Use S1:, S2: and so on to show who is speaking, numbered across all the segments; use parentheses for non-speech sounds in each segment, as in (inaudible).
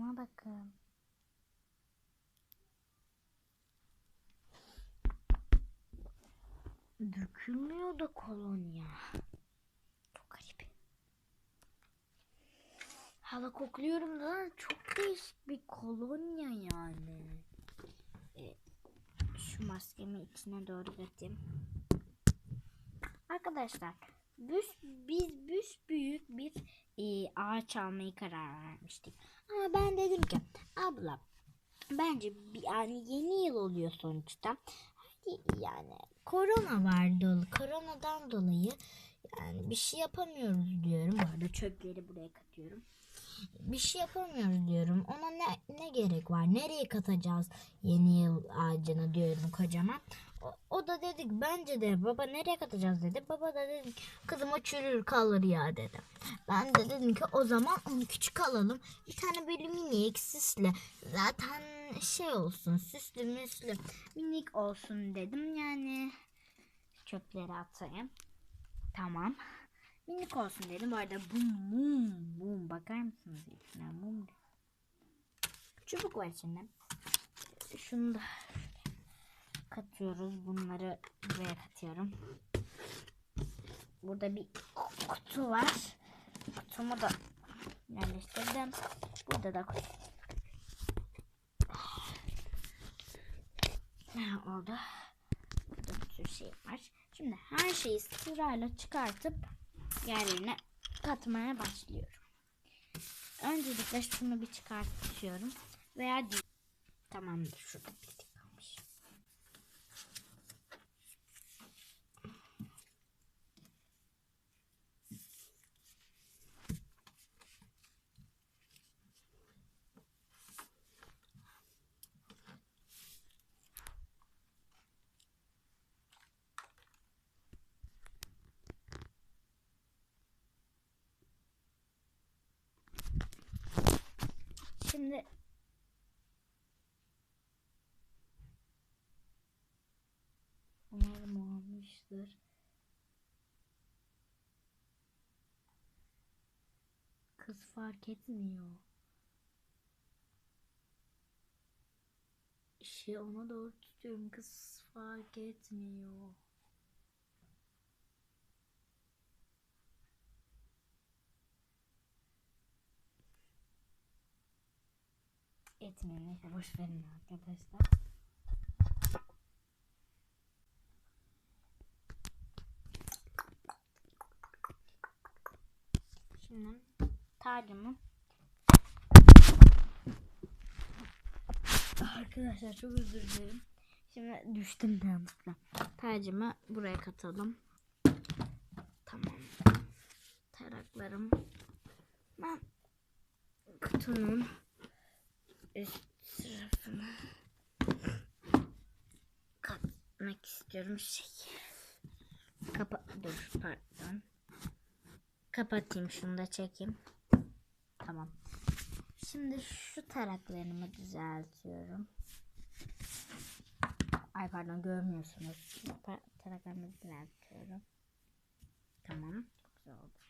S1: Şuna bakın. Dökülmüyor da kolonya. Çok garip. Hala kokluyorum da çok değişik bir kolonya yani. E, şu maskemi içine doğru katayım. Arkadaşlar büs, biz büs büyük bir e, ağaç almayı karar vermiştik. Ama ben dedim ki abla bence yani yeni yıl oluyor sonuçta. Hadi Yani korona var dolu. Koronadan dolayı yani bir şey yapamıyoruz diyorum. Bu arada çöpleri buraya katıyorum. Bir şey yapamıyoruz diyorum. Ona ne, ne gerek var? Nereye katacağız yeni yıl ağacını diyorum kocaman. O, o da dedik bence de baba nereye katacağız dedi. Baba da dedi ki, kızım o çürür kalır ya dedi. Ben de dedim ki o zaman onu küçük alalım. Bir tane böyle minik süslü zaten şey olsun süslü müslü minik olsun dedim yani çöpleri atayım. Tamam. Minik olsun dedim. Bu arada bu mum mum bakar mısınız içine mum. Çubuk var içinde. Şunu da katıyoruz. Bunları buraya katıyorum. Burada bir kutu var. Kutumu da yerleştirdim. Burada da kutu. Ha, Orada. Burada bir sürü şey var. Şimdi her şeyi sırayla çıkartıp yerlerine katmaya başlıyorum. Öncelikle şunu bir çıkartıyorum. Veya tamamdır şurada bir Şimdi Umarım olmuştur. Kız fark etmiyor. İşi ona doğru tutuyorum. Kız fark etmiyor. Neyse boş verin arkadaşlar. Şimdi tacımı Arkadaşlar çok özür dilerim. Şimdi düştüm yanlışlıkla. Tacımı buraya katalım. Tamam. Taraklarım. Ben kutunun üst tarafını katmak istiyorum. Şey. Kapa dur pardon. Kapatayım şunu da çekeyim. Tamam. Şimdi şu taraklarımı düzeltiyorum. Ay pardon görmüyorsunuz. Taraklarımı düzeltiyorum. Tamam. Güzel oldu.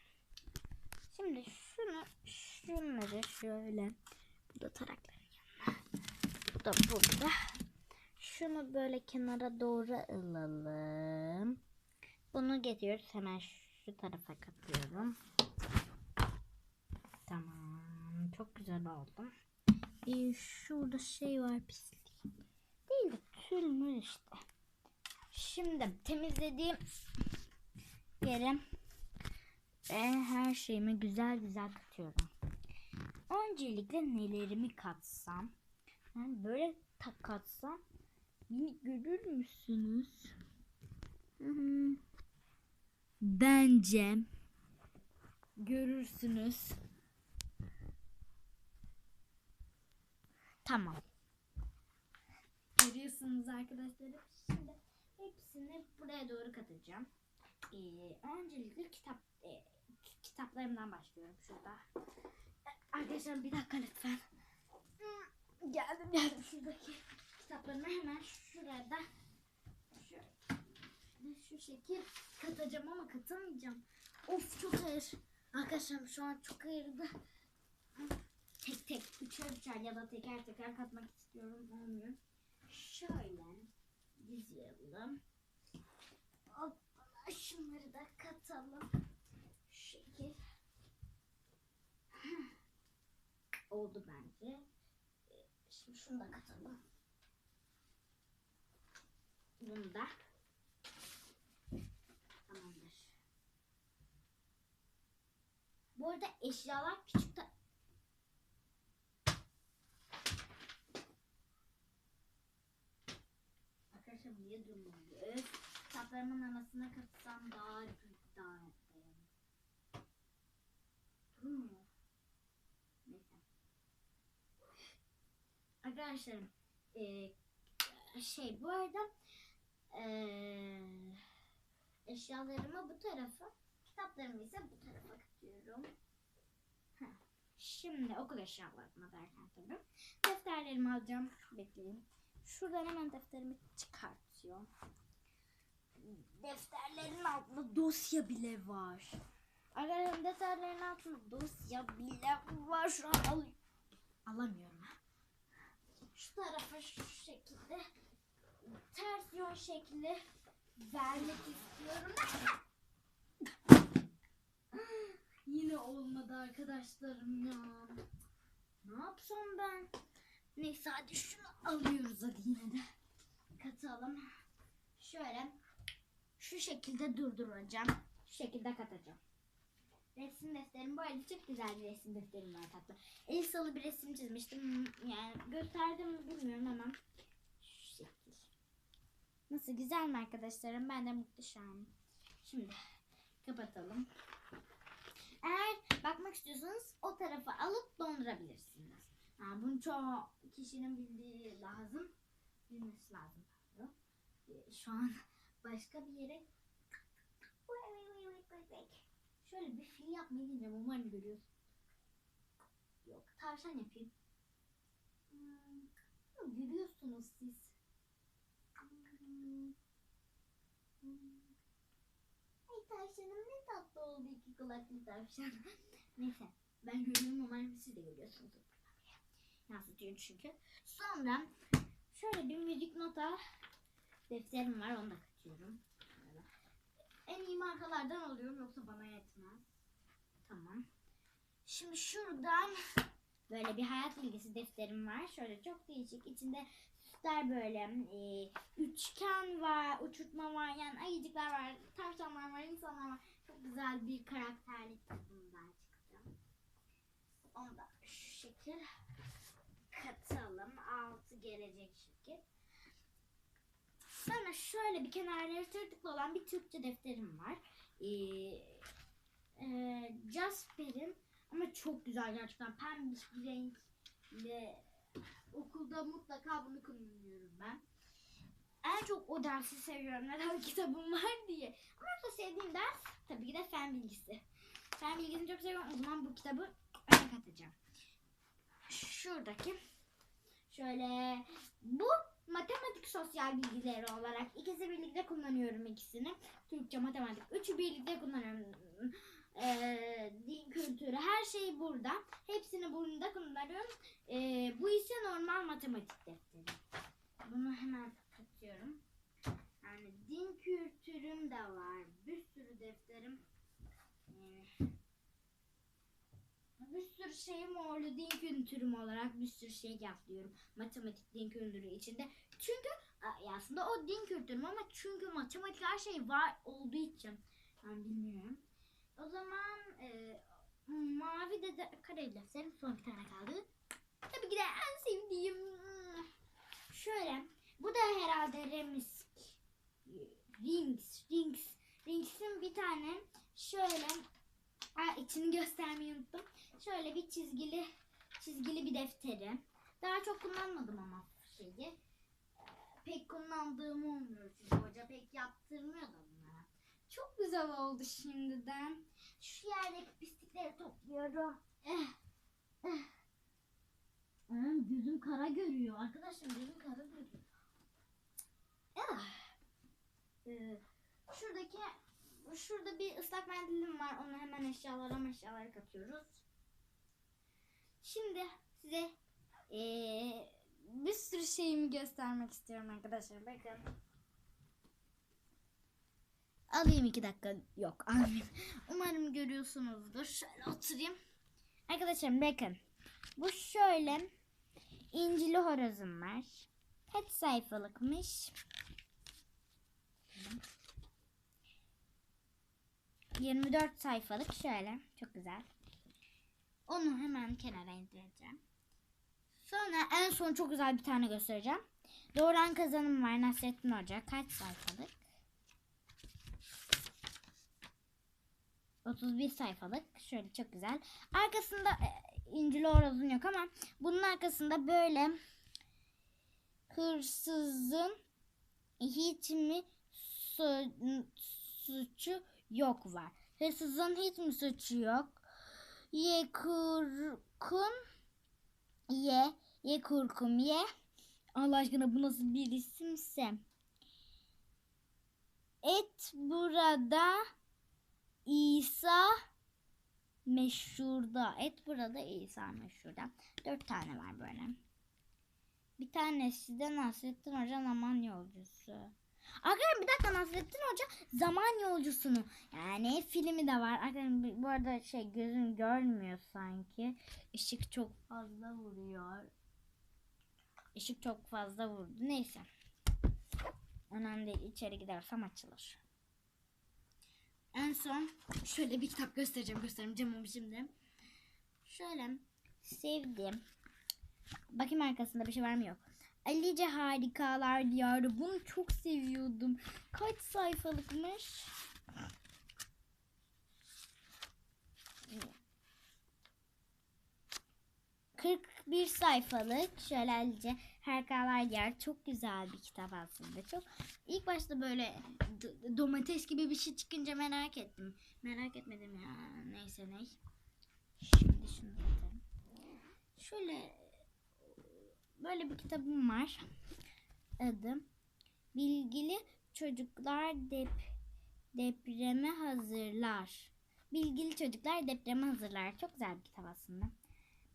S1: Şimdi şunu şunları şöyle bu da tarakların yanına. Da burada. Şunu böyle kenara doğru alalım. Bunu getiriyoruz. Hemen şu tarafa katıyorum. Tamam. Çok güzel oldu. Ee, şurada şey var pislik. Değil de tül işte. Şimdi temizlediğim yere ve her şeyimi güzel güzel katıyorum. Öncelikle nelerimi katsam. Yani böyle tak katsam beni görür müsünüz? Bence görürsünüz. Tamam. Görüyorsunuz arkadaşlar. Şimdi hepsini buraya doğru katacağım. Ee, öncelikle kitap e, kitaplarımdan başlıyorum şurada. Arkadaşlar bir dakika lütfen. Geldim geldim şuradaki kitaplarımı hemen şurada şöyle şu şekil katacağım ama katamayacağım. Of çok ağır. Arkadaşlar şu an çok ağırdı. tek tek üçer üçer ya da teker teker katmak istiyorum. Olmuyor. Şöyle dizelim. Hoppala şunları da katalım. Şu şekil. Oldu bence. Şunu da katalım. Bunu da. Tamamdır. Bu arada eşyalar küçük de... Arkadaşlar niye durmuyor? Kitaplarımın arasına katsam daha daha dayanır. Durmuyor. Neyse. Arkadaşlarım eee, şey bu arada eee, eşyalarımı bu tarafa kitaplarımı ise bu tarafa katıyorum. Şimdi okul eşyalarıma derken tabii. Defterlerimi alacağım. Bekleyin. Şuradan hemen defterimi çıkartıyorum. Defterlerin altında dosya bile var. Arkadaşlar defterlerin altında dosya bile var. Şu an al alamıyorum. Şu tarafa şu şekilde ters yön şekli vermek istiyorum. (laughs) Yine olmadı arkadaşlarım ya. Ne yapsam ben? Neyse hadi şunu alıyoruz hadi yine de. Katalım. Şöyle şu şekilde durduracağım. Şu şekilde katacağım. Resim defterim bu arada çok güzel bir resim defterim var tatlı. El salı bir resim çizmiştim. Yani gösterdim mi bilmiyorum ama şu şekil. Nasıl güzel mi arkadaşlarım? Ben de muhteşem. Şimdi kapatalım. Eğer bakmak istiyorsanız o tarafa alıp dondurabilirsiniz. Yani bunu çoğu kişinin bildiği lazım. Bilmesi lazım. Ee, Şu an (laughs) başka bir yere Şöyle bir fil yapmayı deneyeceğim. Umarım görüyorsun. Yok. Tavşan yapayım. Hmm, Görüyorsunuz siz. Hmm. Hmm. Ay tavşanım ne tatlı oldu iki kulaklı tavşan. (laughs) Neyse ben görüyorum umarım siz de görüyorsunuz. Yansıtıyor çünkü. Sonra şöyle bir müzik nota defterim var onu da katıyorum. En iyi markalardan alıyorum yoksa bana yetmez. Tamam. Şimdi şuradan böyle bir hayat bilgisi defterim var. Şöyle çok değişik. İçinde süsler böyle e, üçgen var, uçurtma var, yani ayıcıklar var, tavşanlar var, insanlar var. Çok güzel bir karakterli kitabımdan çıktı. Onu da şu şekil katalım. Altı gelecek şekil. Sonra şöyle bir kenarları tırtıklı olan bir Türkçe defterim var. Ee, e, Jasper'in ama çok güzel gerçekten pembiş bir renkle okulda mutlaka bunu kullanıyorum ben. En çok o dersi seviyorum. Neden (laughs) kitabım var diye. Ama çok sevdiğim ders tabii ki de fen bilgisi. Fen bilgisini çok seviyorum. O zaman bu kitabı öne katacağım. Şuradaki şöyle bu matematik sosyal bilgileri olarak ikisi birlikte kullanıyorum ikisini. Türkçe, matematik. Üçü birlikte kullanıyorum. Ee, din kültürü her şey burada. Hepsini burada kullanıyorum. Ee, bu ise normal matematik defteri. Bunu hemen katıyorum. Yani din kültürüm de var. Bir sürü defterim. Ee, bir sürü şeyim oldu din kültürüm olarak bir sürü şey yapıyorum. Matematik din kültürü içinde. Çünkü aslında o din kültürüm ama çünkü matematik her şey var olduğu için. Ben bilmiyorum. O zaman e, mavi de, de kare defterim son bir tane kaldı. Tabii ki de en sevdiğim şöyle. Bu da herhalde Remisk. Rings, Rings. Rings'in bir tane şöyle Aa, içini göstermeyi unuttum. Şöyle bir çizgili çizgili bir defteri. Daha çok kullanmadım ama şeyi. Ee, Pek kullandığım olmuyor çünkü hoca pek yaptırmıyor da bunlara. Çok güzel oldu şimdiden. Şu yerdeki pislikleri topluyorum. Eh, eh. Anam gözüm kara görüyor. Arkadaşlar gözüm kara görüyor. Ah. Ee, şuradaki şurada bir ıslak mendilim var. Onu hemen eşyalara eşyalara katıyoruz.
S2: Şimdi size eee, bir sürü şeyimi göstermek istiyorum arkadaşlar. Bakın. Alayım iki dakika. Yok (laughs) almayayım. Umarım görüyorsunuzdur. Şöyle oturayım.
S1: Arkadaşlar bakın. Bu şöyle incili horozum var. Kaç sayfalıkmış? 24 sayfalık şöyle. Çok güzel. Onu hemen kenara indireceğim. Sonra en son çok güzel bir tane göstereceğim. Doğuran kazanım var Nasrettin Hoca. Kaç sayfalık? 31 sayfalık. Şöyle çok güzel. Arkasında e, incili horozun yok ama bunun arkasında böyle hırsızın hiç mi su- suçu yok var. Hırsızın hiç mi suçu yok? Ye kurkum ye ye kurkum ye. Allah aşkına bu nasıl bir isimse. Et burada İsa meşhurda. Et burada İsa meşhurda. Dört tane var böyle. Bir tanesi de Nasrettin Hoca zaman yolcusu. Arkadaşlar bir dakika Nasrettin Hoca zaman yolcusunu yani filmi de var. Arkadaşlar bu- arada şey gözüm görmüyor sanki. Işık çok fazla vuruyor. Işık çok fazla vurdu. Neyse. Önemli değil. İçeri gidersem açılır. En son şöyle bir kitap göstereceğim. Göstereceğim ama şimdi. Şöyle sevdim. Bakayım arkasında bir şey var mı yok. Alice Harikalar Diyarı. Bunu çok seviyordum. Kaç sayfalıkmış? Bir sayfalık şöyle Alice Harikalar Diyarı çok güzel bir kitap aslında çok İlk başta böyle domates gibi bir şey çıkınca merak ettim merak etmedim ya neyse ne şimdi şunu atalım. şöyle böyle bir kitabım var adı Bilgili Çocuklar Dep Depreme Hazırlar. Bilgili Çocuklar Depreme Hazırlar. Çok güzel bir kitap aslında.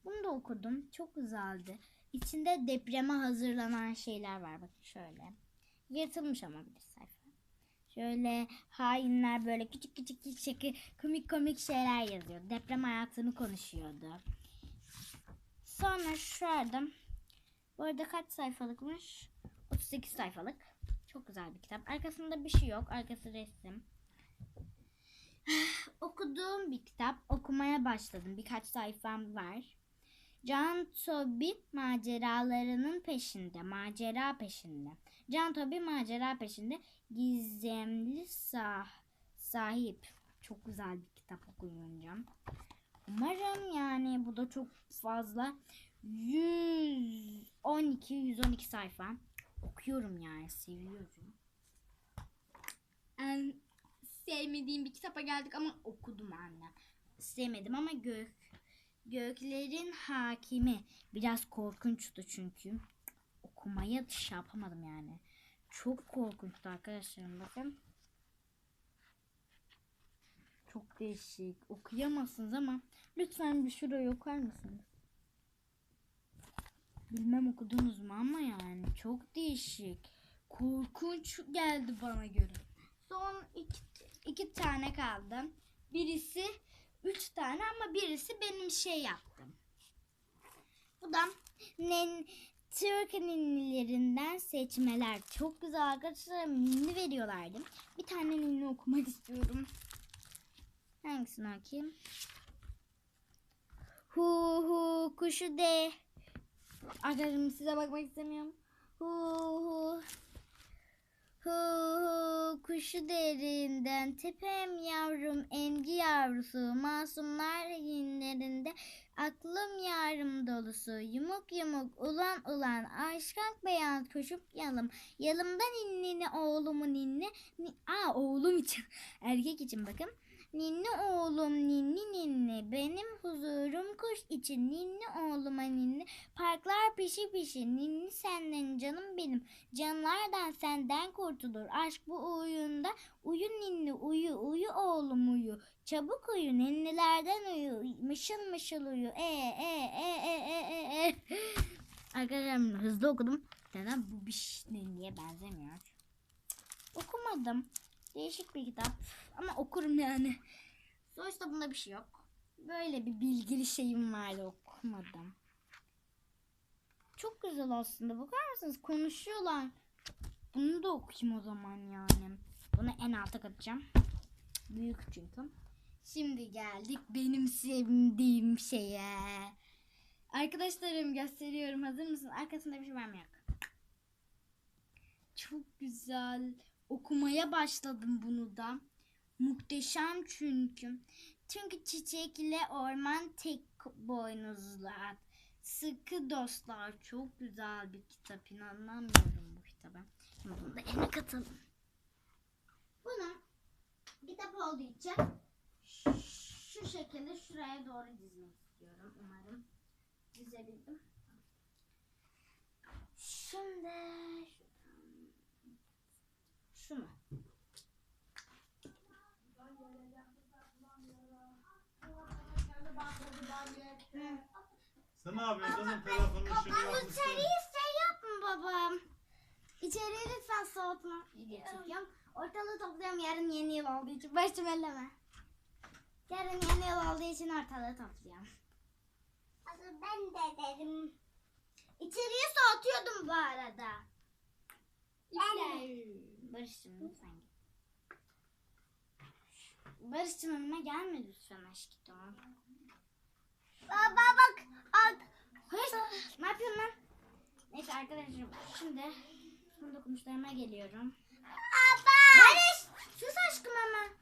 S1: Bunu da okudum. Çok güzeldi. İçinde depreme hazırlanan şeyler var. Bakın şöyle. Yırtılmış ama bir sayfa. Şöyle hainler böyle küçük küçük küçük komik komik şeyler yazıyor. Deprem hayatını konuşuyordu. Sonra şurada bu arada kaç sayfalıkmış? 38 sayfalık. Çok güzel bir kitap. Arkasında bir şey yok. Arkası resim. (sighs) Okuduğum bir kitap. Okumaya başladım. Birkaç sayfam var. Can Toby maceralarının peşinde. Macera peşinde. Can Toby macera peşinde. Gizemli sah sahip. Çok güzel bir kitap okuyunca. Umarım yani bu da çok fazla 112 112 sayfa okuyorum yani seviyorum.
S2: En sevmediğim bir kitapa geldik ama
S1: Okudum anne. Sevmedim ama gök göklerin hakimi biraz korkunçtu çünkü. Okumaya şey yapamadım yani. Çok korkunçtu arkadaşlarım bakın. Çok değişik. Okuyamazsınız ama lütfen bir şurayı okar mısınız? Bilmem okudunuz mu ama yani çok değişik. Korkunç geldi bana göre. Son iki, iki tane kaldı. Birisi üç tane ama birisi benim şey yaptım. Bu da nen, Türk ninilerinden seçmeler. Çok güzel arkadaşlar ninni veriyorlardı. Bir tane ninni okumak istiyorum. Hangisini okuyayım? Hu hu kuşu de. Arkadaşım size bakmak istemiyorum. Hu hu. Hu hu. Kuşu derinden tepem yavrum emgi yavrusu. Masumlar yinlerinde aklım yarım dolusu. Yumuk yumuk ulan ulan aşkak beyaz koşup yalım. Yalımdan innini oğlumun inni ni, aa oğlum için erkek için bakın Ninni oğlum ninni ninni. Benim huzurum kuş için. Ninni oğluma ninni. Parklar pişi pişi. Ninni senden canım benim. Canlardan senden kurtulur. Aşk bu oyunda. Uyu ninni uyu uyu oğlum uyu. Çabuk uyu ninnilerden uyu. Mışıl mışıl uyu. E e e e e e e. (laughs) Arkadaşlar hızlı okudum. Neden? Bu bir ş- ninniye benzemiyor. Okumadım. Değişik bir kitap. Ama okurum yani. Sonuçta bunda bir şey yok. Böyle bir bilgili şeyim vardı okumadım. Çok güzel aslında. Bakar mısınız? Konuşuyorlar. Bunu da okuyayım o zaman yani. Bunu en alta katacağım. Büyük çünkü. Şimdi geldik benim sevdiğim şeye. Arkadaşlarım gösteriyorum. Hazır mısın? Arkasında bir şey var mı yok? Çok güzel. Okumaya başladım bunu da. Muhteşem çünkü. Çünkü çiçekle orman tek boynuzlu. Sıkı dostlar. Çok güzel bir kitap. İnanamıyorum bu kitaba. Şimdi bunu da eline katalım. Bunu kitap olduğu için şu şekilde şuraya doğru dizmek istiyorum. Umarım dizebildim. Şimdi şunu.
S3: Sen ne yapıyorsun kızım? Telefonun işini yapmışsın.
S1: İçeriği şey yapma babam. İçeriği lütfen soğutma. Video çekiyorum. Ortalığı topluyorum yarın yeni yıl olduğu için. Başım elleme. Yarın yeni yıl olduğu için ortalığı topluyorum. ben de dedim. İçeriği soğutuyordum bu arada. Ben. Barış'cığım lütfen git. Barış'cığım önüme gelme lütfen aşkım. Baba bak. Hayır. Ne yapıyorsun lan? Neyse arkadaşlar şimdi son dokunuşlarıma geliyorum. Baba. Barış. Sus aşkım ama.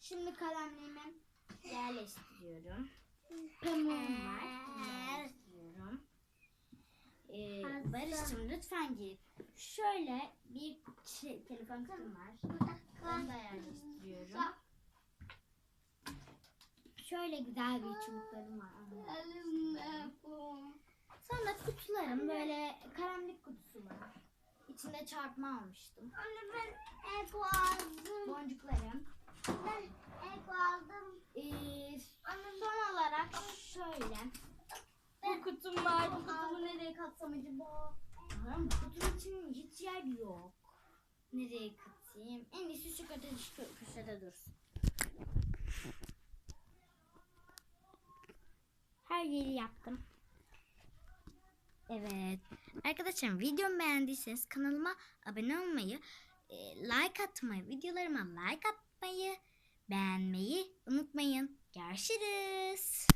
S1: Şimdi kalemlerimi yerleştiriyorum. Pamuğum var. Yerleştiriyorum. Ee, Barış'cığım lütfen git. Şöyle bir şey, telefon kutum var. Onu da yerleştiriyorum. Şöyle güzel bir çubuklarım var. Sonra kutularım böyle karanlık kutusu var. İçinde çarpma almıştım.
S2: Anne ben ek aldım.
S1: Boncuklarım.
S2: Ben ek aldım.
S1: Ee, son olarak şöyle. Bu kutum var. Bu kutumu nereye katsam acaba? Bu kutunun için hiç yer yok. Nereye katayım? En iyisi şu köşede, şu köşede dursun. Her yeri yaptım. Evet. Arkadaşlar videomu beğendiyseniz kanalıma abone olmayı, e, like atmayı, videolarıma like atmayı, beğenmeyi unutmayın. Görüşürüz.